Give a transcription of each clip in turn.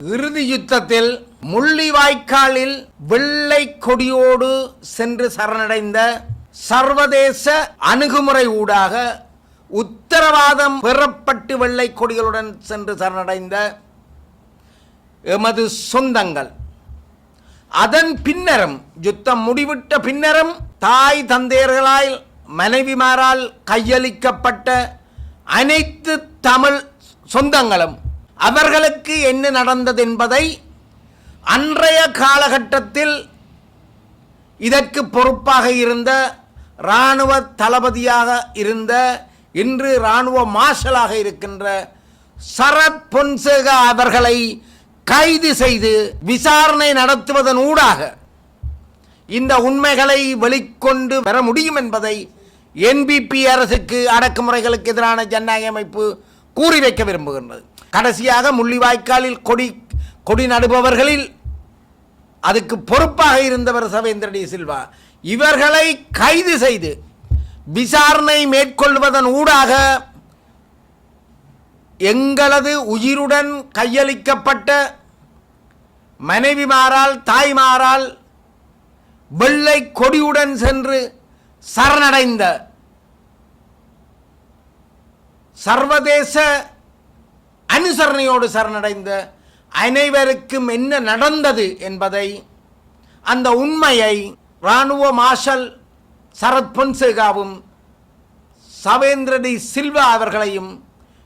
இறுதி யுத்தத்தில் முள்ளிவாய்க்காலில் வெள்ளை கொடியோடு சென்று சரணடைந்த சர்வதேச அணுகுமுறை ஊடாக உத்தரவாதம் பெறப்பட்டு வெள்ளை கொடிகளுடன் சென்று சரணடைந்த எமது சொந்தங்கள். அதன் பின்னரும் யுத்தம் முடிவிட்ட பின்னரும் தாய் தந்தையர்களால் மனைவிமாரால் கையளிக்கப்பட்ட அனைத்து தமிழ் சொந்தங்களும் அவர்களுக்கு என்ன நடந்தது என்பதை அன்றைய காலகட்டத்தில் இதற்கு பொறுப்பாக இருந்த இராணுவ தளபதியாக இருந்த இன்று இராணுவ மார்ஷலாக இருக்கின்ற சரத் பொன்சேகா அவர்களை கைது செய்து விசாரணை நடத்துவதன் ஊடாக இந்த உண்மைகளை வெளிக்கொண்டு வர முடியும் என்பதை என்பிபி அரசுக்கு அடக்குமுறைகளுக்கு எதிரான ஜனநாயக அமைப்பு கூறி வைக்க விரும்புகின்றது. கடைசியாக முள்ளிவாய்க்காலில் கொடி கொடி நடுபவர்களில் அதுக்கு பொறுப்பாக இருந்தவர் சவேந்திரடி சில்வா. இவர்களை கைது செய்து விசாரணை மேற்கொள்வதன் ஊடாக எங்களது உயிருடன் கையளிக்கப்பட்ட மனைவிமாரால் தாய்மாரால் வெள்ளை கொடியுடன் சென்று சரணடைந்த சர்வதேச அனுசரணையோடு சரணடைந்த அனைவருக்கும் என்ன நடந்தது என்பதை அந்த உண்மையை இராணுவ மார்ஷல் சரத் பொன்சேகாவும் சவேந்திரடி சில்வா அவர்களையும்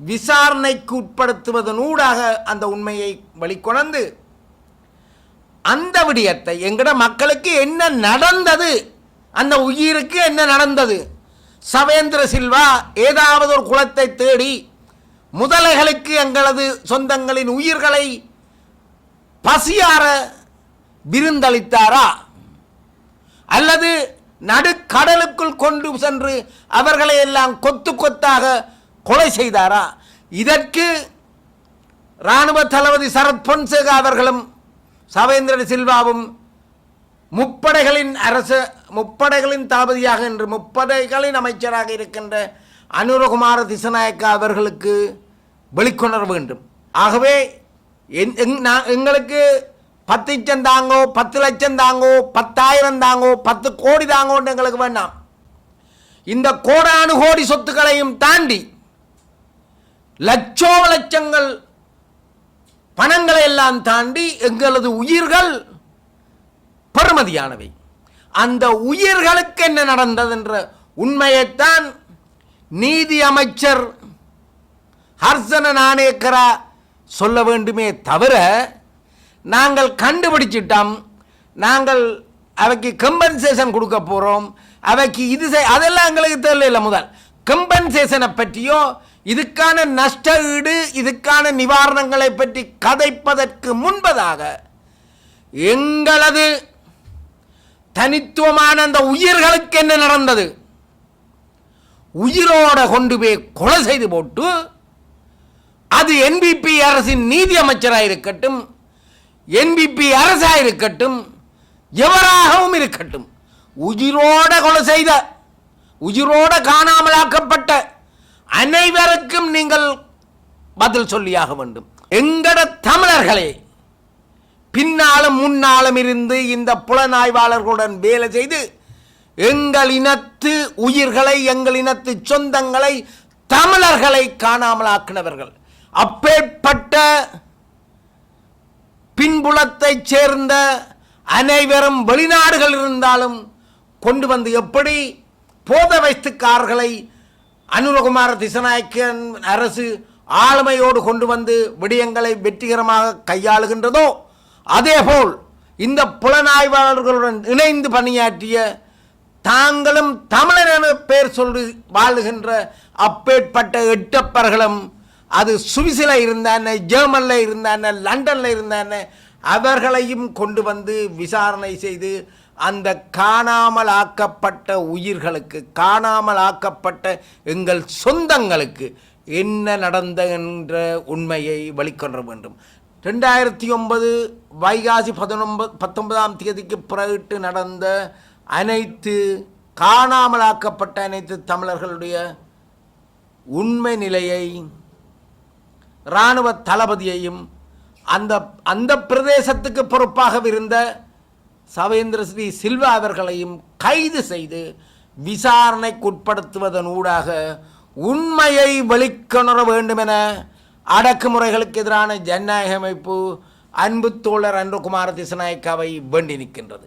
விசாரணைக்கு உட்படுத்துவதன் ஊடாக அந்த உண்மையை வெளிக்கொணர்ந்து அந்த விடயத்தை எங்கட மக்களுக்கு என்ன நடந்தது அந்த உயிருக்கு என்ன நடந்தது? சவேந்திர சில்வா ஏதாவது ஒரு குளத்தை தேடி முதலைகளுக்கு எங்களது சொந்தங்களின் உயிர்களை பசியார விருந்தளித்தாரா? அல்லது நடுக்கடலுக்குள் கொண்டு சென்று அவர்களை எல்லாம் கொத்து கொத்தாக கொலை செய்தாரா? இதற்கு இராணுவ தளபதி சரத் பொன்சேகா அவர்களும் சவேந்திர சில்வாவும் முப்படைகளின் அரசு முப்படைகளின் தளபதியாக என்று முப்படைகளின் அமைச்சராக இருக்கின்ற அனுரகுமார திசநாயக்கா அவர்களுக்கு வெளிக்கொணர வேண்டும். ஆகவே என்- எங்- நான் எங்களுக்கு பத்து லட்சம் தாங்கோ பத்து லட்சம் தாங்கோ பத்தாயிரம் தாங்கோ பத்து கோடி தாங்கோன்னு எங்களுக்கு வேண்டாம். இந்த கோடானு கோடி சொத்துக்களையும் தாண்டி லட்சோ லட்சங்கள் பணங்களை எல்லாம் தாண்டி எங்களது உயிர்கள் பெறுமதியானவை. அந்த உயிர்களுக்கு என்ன நடந்தது என்ற உண்மையைத்தான் நீதி அமைச்சர் ஹர்சன நாணேக்கரா சொல்ல வேண்டுமே தவிர நாங்கள் கண்டுபிடிச்சிட்டோம். நாங்கள் அவைக்கு கம்பன்சேஷன் கொடுக்க போகிறோம் அவைக்கு இது செய்- அதெல்லாம் எங்களுக்கு தெரியல முதல். கம்பன்சேஷனை பற்றியோ இதுக்கான நஷ்ட ஈடு இதுக்கான நிவாரணங்களை பற்றி கதைப்பதற்கு முன்பதாக எங்களது தனித்துவமான அந்த உயிர்களுக்கு என்ன நடந்தது? உயிரோட கொண்டு போய் கொலை செய்து போட்டு அது என்பிபி அரசின் நீதி அமைச்சராக இருக்கட்டும் என்பிபி அரசாக இருக்கட்டும் எவராகவும் இருக்கட்டும் உயிரோட கொலை செய்த உயிரோட காணாமலாக்கப்பட்ட அனைவருக்கும் நீங்கள் பதில் சொல்லியாக வேண்டும். எங்கட தமிழர்களே பின்னாலும் முன்னாலும் இருந்து இந்த புலனாய்வாளர்களுடன் வேலை செய்து எங்கள் இனத்து உயிர்களை எங்கள் இனத்து சொந்தங்களை தமிழர்களை காணாமலாக்கினவர்கள். அப்பேற்பட்ட பின்புலத்தைச் சேர்ந்த அனைவரும் வெளிநாடுகள் இருந்தாலும் கொண்டு வந்து எப்படி போத வைத்துக்காரர்களை அனுரகுமார திசநாயக்கன் அரசு ஆளுமையோடு கொண்டு வந்து விடயங்களை வெற்றிகரமாக கையாளுகின்றதோ அதேபோல் இந்த புலனாய்வாளர்களுடன் இணைந்து பணியாற்றிய தாங்களும் தமிழர் என பெயர் சொல்லி வாழுகின்ற அப்பேற்பட்ட எட்டப்பர்களும் அது சுவிசில இருந்தான ஜெர்மனில் இருந்தான லண்டனில் இருந்தான அவர்களையும் கொண்டு வந்து விசாரணை செய்து அந்த காணாமல் ஆக்கப்பட்ட உயிர்களுக்கு காணாமல் ஆக்கப்பட்ட எங்கள் சொந்தங்களுக்கு என்ன நடந்த என்ற உண்மையை வெளிக்கொணர வேண்டும். ரெண்டாயிரத்தி ஒன்பது வைகாசி பதினொன்பது பத்தொன்பதாம் தேதிக்கு பிறகு நடந்த அனைத்து காணாமலாக்கப்பட்ட அனைத்து தமிழர்களுடைய உண்மை நிலையை இராணுவ தளபதியையும் அந்த அந்த பிரதேசத்துக்கு பொறுப்பாக இருந்த சவேந்திர ஸ்ரீ சில்வா அவர்களையும் கைது செய்து விசாரணைக்குட்படுத்துவதன் ஊடாக உண்மையை வெளிக்கொணர வேண்டும் என அடக்குமுறைகளுக்கு எதிரான ஜனநாயக அமைப்பு அன்பு தோழர் அன்புகுமார திசநாயக்காவை வேண்டி நிற்கின்றது.